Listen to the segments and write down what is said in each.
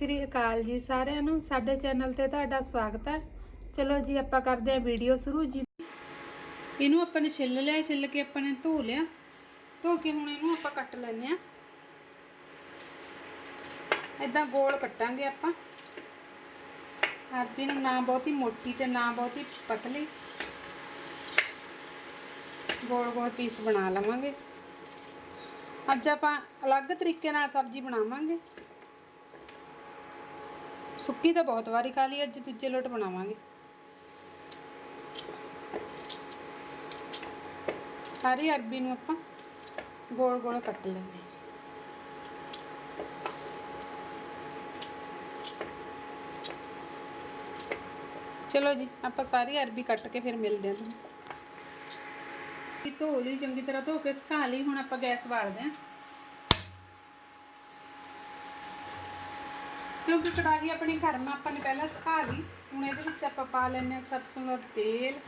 ਸ੍ਰੀ ਅਕਾਲ ਜੀ ਸਾਰਿਆਂ ਨੂੰ। ਸਾਡੇ ਚੈਨਲ ਤੇ ਤੁਹਾਡਾ ਸਵਾਗਤ ਹੈ। ਚਲੋ ਜੀ, ਆਪਾਂ ਕਰਦੇ ਹਾਂ ਵੀਡੀਓ ਸ਼ੁਰੂ। ਜੀ ਇਹਨੂੰ ਆਪਾਂ ਨੇ ਛਿੱਲ ਲਿਆ, ਛਿੱਲ ਕੇ ਆਪਾਂ ਨੇ ਧੋ ਲਿਆ। ਧੋ ਕੇ ਹੁਣ ਇਹਨੂੰ ਆਪਾਂ ਕੱਟ ਲੈਂਦੇ ਆ ਇਦਾਂ ਗੋਲ ਕੱਟਾਂਗੇ ਆਪਾਂ। ਅਰਬੀ ਨੂੰ ਨਾ ਬਹੁਤੀ ਮੋਟੀ ਤੇ ਨਾ ਬਹੁਤੀ ਪਤਲੀ। ਗੋਲ ਗੋਲ ਪੀਸ ਬਣਾ ਲਵਾਂਗੇ। ਅੱਜ ਆਪਾਂ ਅਲੱਗ ਤਰੀਕੇ ਨਾਲ ਸਬਜ਼ੀ ਬਣਾਵਾਂਗੇ। ਸੁੱਕੀ ਤਾਂ ਬਹੁਤ ਵਾਰੀ ਖਾ ਲਈ, ਅੱਜ ਦੂਜੇ ਲੋਟ ਬਣਾਵਾਂਗੇ। ਸਾਰੀ ਅਰਬੀ ਨੂੰ ਆਪਾਂ ਗੋਲ ਗੋਲ ਕੱਟ ਲੈਂਦੇ ਚਲੋ ਜੀ, ਆਪਾਂ ਸਾਰੀ ਅਰਬੀ ਕੱਟ ਕੇ ਫਿਰ ਮਿਲਦੇ ਹਾਂ। ਤੁਹਾਨੂੰ ਧੋ ਲਈ, ਚੰਗੀ ਤਰ੍ਹਾਂ ਧੋ ਕੇ ਸੁਕਾ ਲਈ, ਹੁਣ ਆਪਾਂ ਗੈਸ ਬਾਲਦੇ ਹਾਂ। ਕਿਉਂਕਿ ਕੜਾਹੀ ਆਪਣੀ ਗਰਮ ਆਪਾਂ ਨੇ ਪਹਿਲਾਂ ਸੁਕਾ ਲਈ, ਹੁਣ ਇਹਦੇ ਵਿੱਚ ਆਪਾਂ ਪਾ ਲੈਂਦੇ ਹਾਂ ਸਰਸੋਂ ਦਾ ਤੇਲ।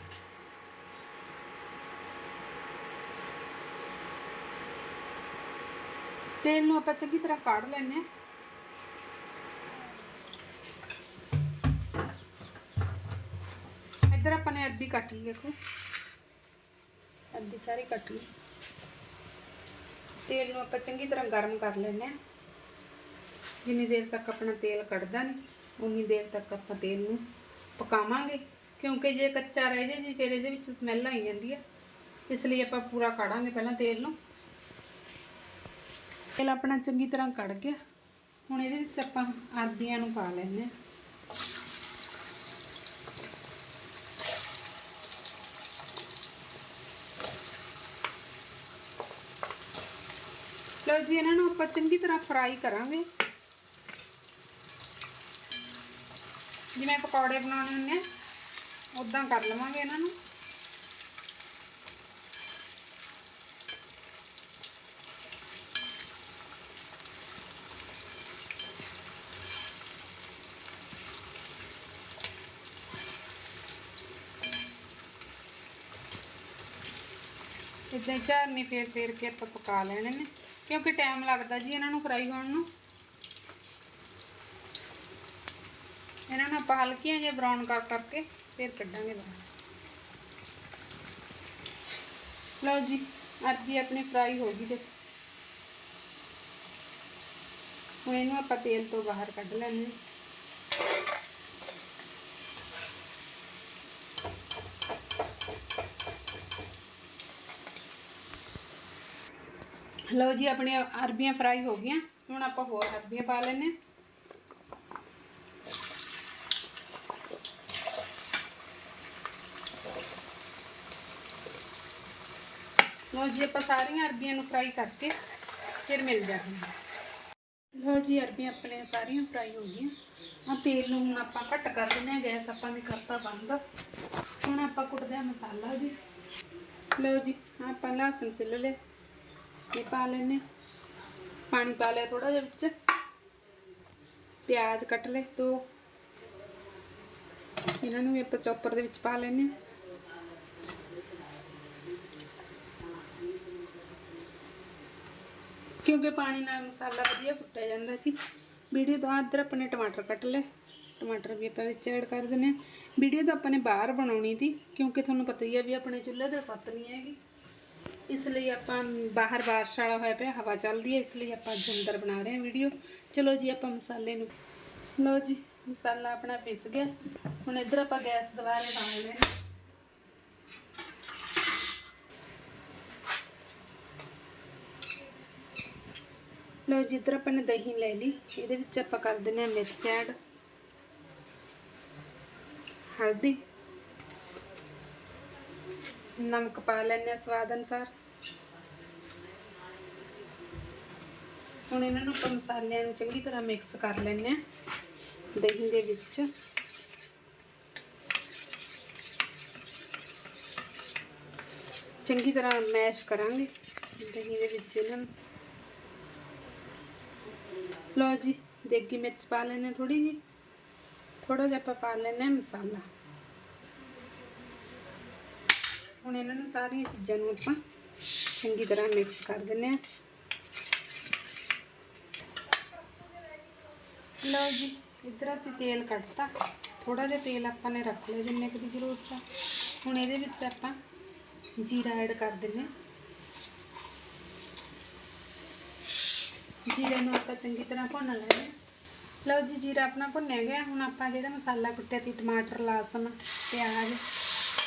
ਤੇਲ ਨੂੰ ਆਪਾਂ ਚੰਗੀ ਤਰ੍ਹਾਂ ਕਾੜ ਲੈਂਦੇ ਹਾਂ। ਇੱਧਰ ਆਪਾਂ ਨੇ ਅਰਬੀ ਕੱਟ ਲਈ, ਦੇਖੋ। ਅਰਬੀ ਸਾਰੀ ਕੱਟ ਲਈ। ਤੇਲ ਨੂੰ ਆਪਾਂ ਚੰਗੀ ਤਰ੍ਹਾਂ ਗਰਮ ਕਰ ਲੈਂਦੇ ਹਾਂ। ਜਿੰਨੀ ਦੇਰ ਤੱਕ ਆਪਣਾ ਤੇਲ ਕੱਢਦਾ ਨਹੀਂ ਉਨੀ ਦੇਰ ਤੱਕ ਆਪਾਂ ਤੇਲ ਨੂੰ ਪਕਾਵਾਂਗੇ। ਕਿਉਂਕਿ ਜੇ ਕੱਚਾ ਰਹਿ ਜੇ, ਜੀ ਫਿਰ ਇਹਦੇ ਵਿੱਚ ਸਮੈਲ ਆਈ ਜਾਂਦੀ ਹੈ ਇਸ ਲਈ ਆਪਾਂ ਪੂਰਾ ਕਾੜਾਂਗੇ ਪਹਿਲਾਂ ਤੇਲ ਨੂੰ। ਤੇਲ ਆਪਣਾ ਚੰਗੀ ਤਰ੍ਹਾਂ ਕੜ ਗਿਆ। ਹੁਣ ਇਹਦੇ ਵਿੱਚ ਆਪਾਂ ਅਰਬੀਆਂ ਨੂੰ ਪਾ ਲੈਂਦੇ ਹਾਂ। ਲਓ ਜੀ, ਇਹਨਾਂ ਨੂੰ ਆਪਾਂ ਚੰਗੀ ਤਰ੍ਹਾਂ ਫਰਾਈ ਕਰਾਂਗੇ। ਜਿਵੇਂ ਪਕੌੜੇ ਬਣਾਉਣੇ ਹੁੰਦੇ ਆ ਉਦਾਂ ਕਰ ਲਵਾਂਗੇ ਇਹਨਾਂ ਨੂੰ। ਇਦਾਂ ਝਾਰਨੀ ਫੇਰ ਫੇਰ ਕੇ ਆਪਾਂ ਪਕਾ ਲੈਣੇ ਨੇ, ਕਿਉਂਕਿ ਟਾਈਮ ਲੱਗਦਾ ਜੀ ਇਹਨਾਂ ਨੂੰ ਫਰਾਈ ਹੋਣ ਨੂੰ। ਇਹਨਾਂ ਨੂੰ ਆਪਾਂ ਹਲਕੀਆਂ ਜਿਹਾ ਬਰਾਊਨ ਕਰ ਕਰਕੇ ਫੇਰ ਕੱਢਾਂਗੇ ਬਾਹਰ। ਲਓ ਜੀ ਅਰਬੀ ਆਪਣੀ ਫਰਾਈ ਹੋ ਗਈ ਤੇ ਹੁਣ ਇਹਨੂੰ ਆਪਾਂ ਤੇਲ ਤੋਂ ਬਾਹਰ ਕੱਢ ਲੈਣੇ ਲਓ ਜੀ, ਆਪਣੀਆਂ ਅਰਬੀਆਂ ਫਰਾਈ ਹੋ ਗਈਆਂ। ਹੁਣ ਆਪਾਂ ਹੋਰ ਅਰਬੀਆਂ ਪਾ ਲੈਣੇ ਲਓ ਜੀ, ਆਪਾਂ ਸਾਰੀਆਂ ਅਰਬੀਆਂ ਨੂੰ ਫਰਾਈ ਕਰਕੇ ਫਿਰ ਮਿਲ ਜਾਂਦੇ ਹਾਂ ਲਓ ਜੀ, ਅਰਬੀਆਂ ਆਪਣੇ ਸਾਰੀਆਂ ਫਰਾਈ ਹੋ ਗਈਆਂ। ਹਾਂ ਤੇਲ ਨੂੰ ਹੁਣ ਆਪਾਂ ਘੱਟ ਕਰ ਦਿੰਦੇ ਹਾਂ, ਗੈਸ ਆਪਾਂ ਨੇ ਕਰਤਾ ਬੰਦ। ਹੁਣ ਆਪਾਂ ਕੁੱਟਦੇ ਹਾਂ ਮਸਾਲਾ ਜੀ। ਲਓ ਜੀ ਆਪਾਂ ਲਸਣ ਸਿੱਲ ਲਿਆ। ਇਹ ਪਾ ਲੈਨੇ ਪਾਣੀ ਪਾ ਲਿਆ ਥੋੜਾ ਜਿਹਾ ਵਿੱਚ। ਪਿਆਜ਼ ਕੱਟ ਲਏ ਦੋ। ਇਹਨਾਂ ਨੂੰ ਵੀ ਆਪਾਂ ਚੌਪਰ ਦੇ ਵਿੱਚ ਪਾ ਲੈਨੇ ਕਿਉਂਕਿ ਪਾਣੀ ਨਾਲ ਮਸਾਲਾ ਵਧੀਆ ਕੁੱਟਿਆ ਜਾਂਦਾ ਜੀ। ਵੀਡੀਓ ਤੋਂ ਇੱਧਰ ਆਪਣੇ ਟਮਾਟਰ ਕੱਟ ਲਏ। ਟਮਾਟਰ ਵੀ ਆਪਾਂ ਵਿੱਚ ਐਡ ਕਰ ਦਿੰਨੇ ਆ ਵੀਡੀਓ ਤਾਂ ਆਪਾਂ ਨੇ ਬਾਹਰ ਬਣਾਉਣੀ ਸੀ, ਕਿਉਂਕਿ ਤੁਹਾਨੂੰ ਪਤਾ ਹੀ ਆ ਵੀ ਆਪਣੇ ਚੁੱਲ੍ਹੇ ਤੇ ਸੱਤ ਨਹੀਂ ਹੈਗੀ। ਇਸ ਲਈ ਆਪਾਂ ਬਾਹਰ ਬਾਰਿਸ਼ ਵਾਲਾ ਹੋਇਆ ਪਿਆ, ਹਵਾ ਚੱਲਦੀ ਹੈ, ਇਸ ਲਈ ਆਪਾਂ ਅੱਜ ਅੰਦਰ ਬਣਾ ਰਹੇ ਹਾਂ ਵੀਡੀਓ। ਚਲੋ ਜੀ, ਆਪਾਂ ਮਸਾਲੇ ਨੂੰ ਲਓ ਜੀ, ਮਸਾਲਾ ਆਪਣਾ ਪਿਸ ਗਿਆ। ਹੁਣ ਇੱਧਰ ਆਪਾਂ ਗੈਸ ਦੁਬਾਰਾ ਲਾ ਲੈਣੇ ਲਓ ਜੀ, ਇੱਧਰ ਆਪਾਂ ਨੇ ਦਹੀਂ ਲੈ ਲਈ। ਇਹਦੇ ਵਿੱਚ ਆਪਾਂ ਕਰ ਦਿੰਦੇ ਹਾਂ ਮਿਰਚ ਐਡ। ਹਲਦੀ। ਨਮਕ ਪਾ ਲੈਂਦੇ ਹਾਂ ਸਵਾਦ ਅਨੁਸਾਰ। ਹੁਣ ਇਹਨਾਂ ਨੂੰ ਆਪਾਂ ਮਸਾਲਿਆਂ ਨੂੰ ਚੰਗੀ ਤਰ੍ਹਾਂ ਮਿਕਸ ਕਰ ਲੈਂਦੇ ਹਾਂ ਦਹੀਂ ਦੇ ਵਿੱਚ। ਚੰਗੀ ਤਰ੍ਹਾਂ ਮੈਸ਼ ਕਰਾਂਗੇ ਦਹੀਂ ਦੇ ਵਿੱਚ ਇਹਨਾਂ ਨੂੰ। ਲਓ ਜੀ ਦੇਗੀ ਮਿਰਚ ਪਾ ਲੈਣੇ ਥੋੜੀ ਜੀ ਥੋੜਾ ਜਿਹਾ ਆਪਾਂ ਪਾ ਲੈਣੇ ਮਸਾਲਾ ਹੁਣ ਇਹਨਾਂ ਨੂੰ ਸਾਰੀਆਂ ਚੀਜ਼ਾਂ ਨੂੰ ਆਪਾਂ ਚੰਗੀ ਤਰ੍ਹਾਂ ਮਿਕਸ ਕਰ ਦਿੰਨੇ ਆ ਲਓ ਜੀ ਇੱਧਰ ਅਸੀਂ ਤੇਲ ਕੱਢਤਾ ਥੋੜਾ ਜਿਹਾ ਤੇਲ ਆਪਾਂ ਨੇ ਰੱਖ ਲਿਆ ਜਿੰਨੇ ਕੁ ਦੀ ਜ਼ਰੂਰਤ ਆ ਹੁਣ ਇਹਦੇ ਵਿੱਚ ਆਪਾਂ ਜੀਰਾ ਐਡ ਕਰ ਦਿੰਨੇ ਹਾਂ। ਜੀਰੇ ਨੂੰ ਆਪਾਂ ਚੰਗੀ ਤਰ੍ਹਾਂ ਭੁੰਨ ਲੈਣਾ ਲਓ ਜੀ, ਜੀਰਾ ਆਪਣਾ ਭੁੰਨਿਆ ਗਿਆ। ਹੁਣ ਆਪਾਂ ਜਿਹੜਾ ਮਸਾਲਾ ਕੁੱਟਿਆ ਸੀ, ਟਮਾਟਰ, ਲਸਣ, ਪਿਆਜ਼,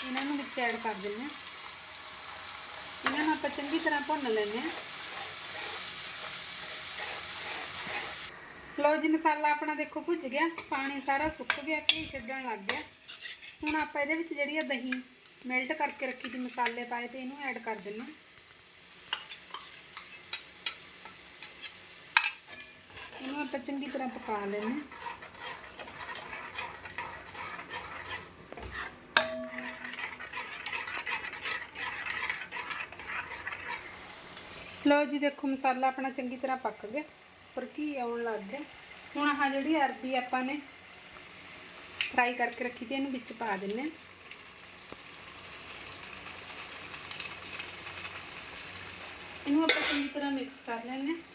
ਇਹਨਾਂ ਨੂੰ ਵਿੱਚ ਐਡ ਕਰ ਦਿੰਦੇ ਹਾਂ। ਇਹਨਾਂ ਨੂੰ ਆਪਾਂ ਚੰਗੀ ਤਰ੍ਹਾਂ ਭੁੰਨ ਲੈਂਦੇ ਹਾਂ। ਲਓ ਜੀ, ਮਸਾਲਾ ਆਪਣਾ ਦੇਖੋ ਭੁੱਜ ਗਿਆ। ਪਾਣੀ ਸਾਰਾ ਸੁੱਕ ਗਿਆ, ਘੀ ਛੱਡਣ ਲੱਗ ਗਿਆ। ਹੁਣ ਆਪਾਂ ਇਹਦੇ ਵਿੱਚ ਜਿਹੜੀ ਆ ਦਹੀਂ ਮੈਲਟ ਕਰਕੇ ਰੱਖੀ ਸੀ, ਮਸਾਲੇ ਪਾਏ ਤੇ ਇਹਨੂੰ ਐਡ ਕਰ ਦਿੰਨੇ ਹਾਂ ਇਹਨੂੰ ਆਪਾਂ ਚੰਗੀ ਤਰ੍ਹਾਂ ਪਕਾ ਲੈਣੇ ਲਓ ਜੀ, ਦੇਖੋ ਮਸਾਲਾ ਆਪਣਾ ਚੰਗੀ ਤਰ੍ਹਾਂ ਪੱਕ ਗਿਆ, ਪਰ ਕੀ ਆਉਣ ਲੱਗ ਗਿਆ। ਹੁਣ ਆਹ ਜਿਹੜੀ ਅਰਬੀ ਆਪਾਂ ਨੇ ਫਰਾਈ ਕਰਕੇ ਰੱਖੀ ਤੇ ਇਹਨੂੰ ਵਿੱਚ ਪਾ ਦਿੰਨੇ ਹਾਂ। ਇਹਨੂੰ ਆਪਾਂ ਚੰਗੀ ਤਰ੍ਹਾਂ ਮਿਕਸ ਕਰ ਲੈਣੇ ਹਾਂ।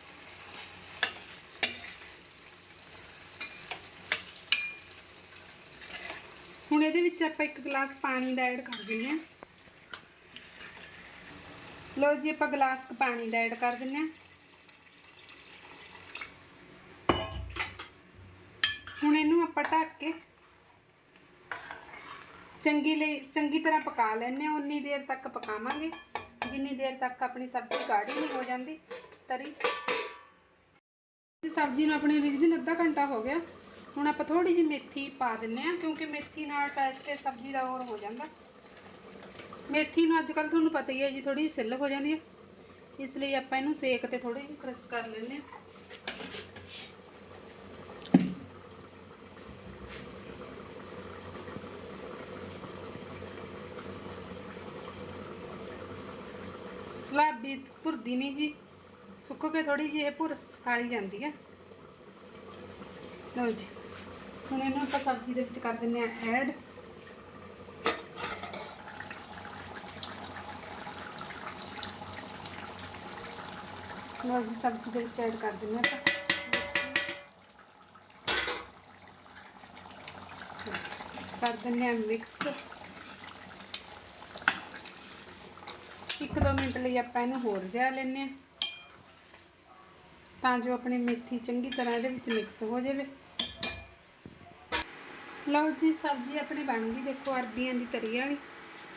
ਹੁਣ ਇਹਦੇ ਵਿੱਚ ਆਪਾਂ ਇੱਕ ਗਲਾਸ ਪਾਣੀ ਦਾ ਐਡ ਕਰ ਦਿੰਨੇ ਹਾਂ। ਲਓ ਜੀ, ਆਪਾਂ ਗਲਾਸ ਕੁ ਪਾਣੀ ਦਾ ਐਡ ਕਰ ਦਿੰਨੇ ਹਾਂ। ਹੁਣ ਇਹਨੂੰ ਆਪਾਂ ਢੱਕ ਕੇ ਚੰਗੀ ਲਈ, ਚੰਗੀ ਤਰ੍ਹਾਂ ਪਕਾ ਲੈਣੇ ਹਾਂ। ਉਨੀ ਦੇਰ ਤੱਕ ਪਕਾਵਾਂਗੇ। ਜਿੰਨੀ ਦੇਰ ਤੱਕ ਆਪਣੀ ਸਬਜ਼ੀ ਗਾੜੀ ਨਹੀਂ ਹੋ ਜਾਂਦੀ, ਤਰੀ। ਸਬਜ਼ੀ ਨੂੰ ਆਪਣੀ ਰਿੱਝਦੀ ਅੱਧਾ ਘੰਟਾ ਹੋ ਗਿਆ। ਹੁਣ ਆਪਾਂ ਥੋੜੀ ਜਿਹੀ ਮੇਥੀ ਪਾ ਦਿੰਨੇ ਆ ਕਿਉਂਕਿ ਮੇਥੀ ਨਾਲ ਟੈਸਟ ਤੇ ਸਬਜ਼ੀ ਦਾ ਹੋਰ ਹੋ ਜਾਂਦਾ। ਮੇਥੀ ਨੂੰ ਅੱਜ ਕੱਲ ਤੁਹਾਨੂੰ ਪਤਾ ਹੀ ਹੈ ਜੀ ਥੋੜੀ ਜਿਹੀ ਸਿੱਲ ਹੋ ਜਾਂਦੀ ਹੈ। ਇਸ ਲਈ ਆਪਾਂ ਇਹਨੂੰ ਸੇਕ ਤੇ ਥੋੜੀ ਜਿਹੀ ਕ੍ਰਸ਼ ਕਰ ਲੈਂਦੇ ਆ ਸਲਾਬੀ ਭੁਰਦੀ ਨਹੀਂ ਜੀ। ਸੁੱਕ ਕੇ ਥੋੜੀ ਜਿਹੀ ਇਹ ਭੁਰ ਖਾਲੀ ਜਾਂਦੀ ਹੈ। ਲਓ ਜੀ। ਹੁਣ ਇਹਨੂੰ ਆਪਾਂ ਸਬਜ਼ੀ ਦੇ ਵਿੱਚ ਕਰ ਦਿੰਨੇ ਆ ਐਡ ਲਓ ਜੀ, ਸਬਜ਼ੀ ਦੇ ਵਿੱਚ ਐਡ ਕਰ ਦਿੰਨੇ ਆਪਾਂ। ਕਰ ਦਿੰਨੇ ਆ ਮਿਕਸ ਇੱਕ ਦੋ ਮਿੰਟ ਲਈ ਆਪਾਂ ਇਹਨੂੰ ਹੋਰ ਜਿਹਾ ਲੈਨੇ ਆ ਤਾਂ ਜੋ ਆਪਣੀ ਮੇਥੀ ਚੰਗੀ ਤਰ੍ਹਾਂ ਇਹਦੇ ਵਿੱਚ ਮਿਕਸ ਹੋ ਜਾਵੇ। ਲਓ ਜੀ, ਸਬਜ਼ੀ ਆਪਣੀ ਬਣ ਗਈ, ਦੇਖੋ ਅਰਬੀਆਂ ਦੀ ਤਰੀ ਵਾਲੀ।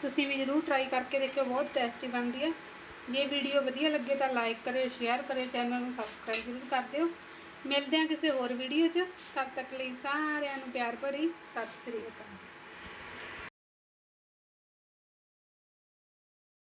ਤੁਸੀਂ ਵੀ ਜ਼ਰੂਰ ਟਰਾਈ ਕਰਕੇ ਦੇਖਿਓ, ਬਹੁਤ ਟੇਸਟੀ ਬਣਦੀ ਹੈ ਜੇ ਵੀਡੀਓ ਵਧੀਆ ਲੱਗੇ ਤਾਂ ਲਾਈਕ ਕਰਿਓ ਸ਼ੇਅਰ ਕਰਿਓ ਚੈਨਲ ਨੂੰ ਸਬਸਕ੍ਰਾਈਬ ਜ਼ਰੂਰ ਕਰ ਦਿਓ। ਮਿਲਦੇ ਹਾਂ ਕਿਸੇ ਹੋਰ ਵੀਡੀਓ 'ਚ। ਤਦ ਤੱਕ ਲਈ ਸਾਰਿਆਂ ਨੂੰ ਪਿਆਰ ਭਰੀ, ਸਤਿ ਸ੍ਰੀ ਅਕਾਲ।